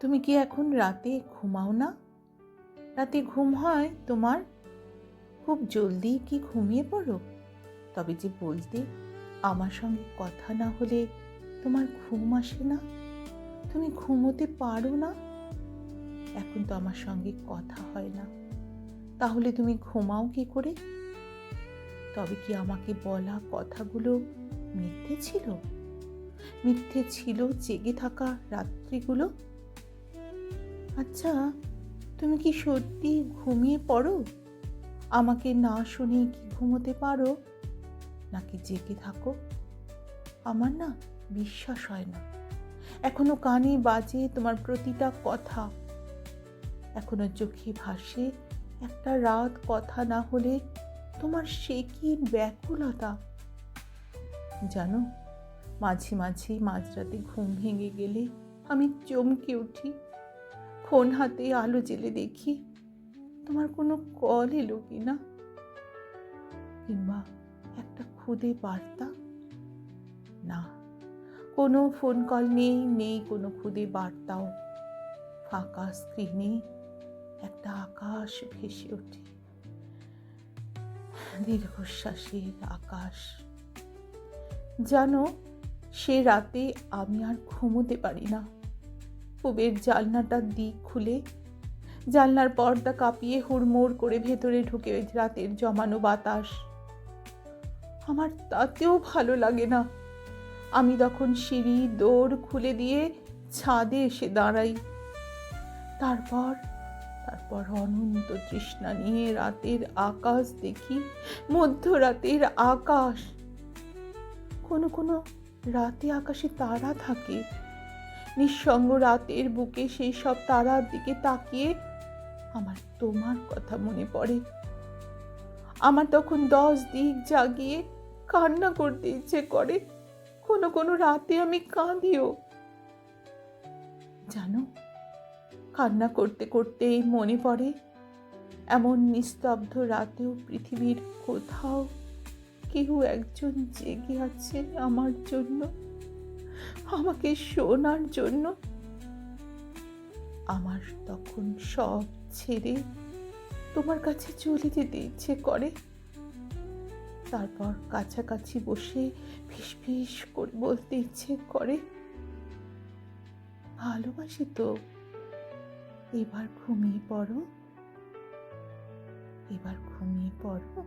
তুমি কি এখন রাতে ঘুমাও না? রাতে ঘুম হয় তোমার? খুব জলদি কি ঘুমিয়ে পড়ো? তবে যে বলতে আমার সঙ্গে কথা না হলে তোমার ঘুম আসে না? তুমি ঘুমোতে পারো না? এখন তো আমার সঙ্গে কথা হয় না। তাহলে তুমি ঘুমাও কি করে? তবে কি আমাকে বলা কথাগুলো মিথ্যে ছিল? মিথ্যে ছিল জেগে থাকা রাত্রিগুলো? আচ্ছা তুমি কি সত্যি ঘুমিয়ে পড়ো? আমাকে না শুনে কি ঘুমোতে পারো? নাকি জেগে থাকো? আমার না বিশ্বাস হয় না। এখনও কানে বাজে তোমার প্রতিটা কথা। এখনও চোখে ভাসে একটা রাত কথা না হলে তোমার সে কি ব্যাকুলতা? জানো, মাঝে মাঝে মাঝরাতে ঘুম ভেঙে গেলে আমি চমকে উঠি। ফোন হাতে আলো জেলে দেখি, তোমার কোনো কল এলো কি না কিংবা একটা খুদে বার্তা? না, কোনো ফোন কল নেই নেই কোনো খুদে বার্তাও। ফাঁকা স্ক্রিনে একটা আকাশ ভেসে ওঠে। দীর্ঘশ্বাসের আকাশ। জানো, সে রাতে আমি আর ঘুমোতে পারি না। পুবের জালনাটার দিক খুলে। জানলার পর্দা কাঁপিয়ে হুড়মুড় করে ভেতরে ঢুকে রাতের জমানো বাতাস। আমার তাতেও ভালো লাগে না। আমি তখন সিঁড়ি দৌড় খুলে দিয়ে ছাদে এসে দাঁড়াই। তারপর তারপর অনন্ত তৃষ্ণা নিয়ে রাতের আকাশ দেখি, মধ্যরাতের আকাশ। কোনো কোনো রাতে আকাশে তারা থাকে। নিঃসঙ্গ রাতের বুকে সেই সব তারার দিকে তাকিয়ে আমার তোমার কথা মনে পড়ে। আমার তখন দশ দিক জাগিয়ে কান্না করতে ইচ্ছে করে। কোনো কোনো রাতে আমি কাঁদিও। জানো, কান্না করতে করতেই মনে পড়ে এমন নিস্তব্ধ রাতেও পৃথিবীর কোথাও কেউ একজন জেগে আছে আমার জন্য। আমাকে শোনার জন্য। আমার তখন সব ছেড়ে তোমার কাছে চলে যেতে ইচ্ছে করে। তারপর কাছাকাছি বসে ফিস ফিস করে বলতে ইচ্ছে করে। ভালোবাসি তো। এবার ঘুমিয়ে পড়ো। এবার ঘুমিয়ে পড়ো।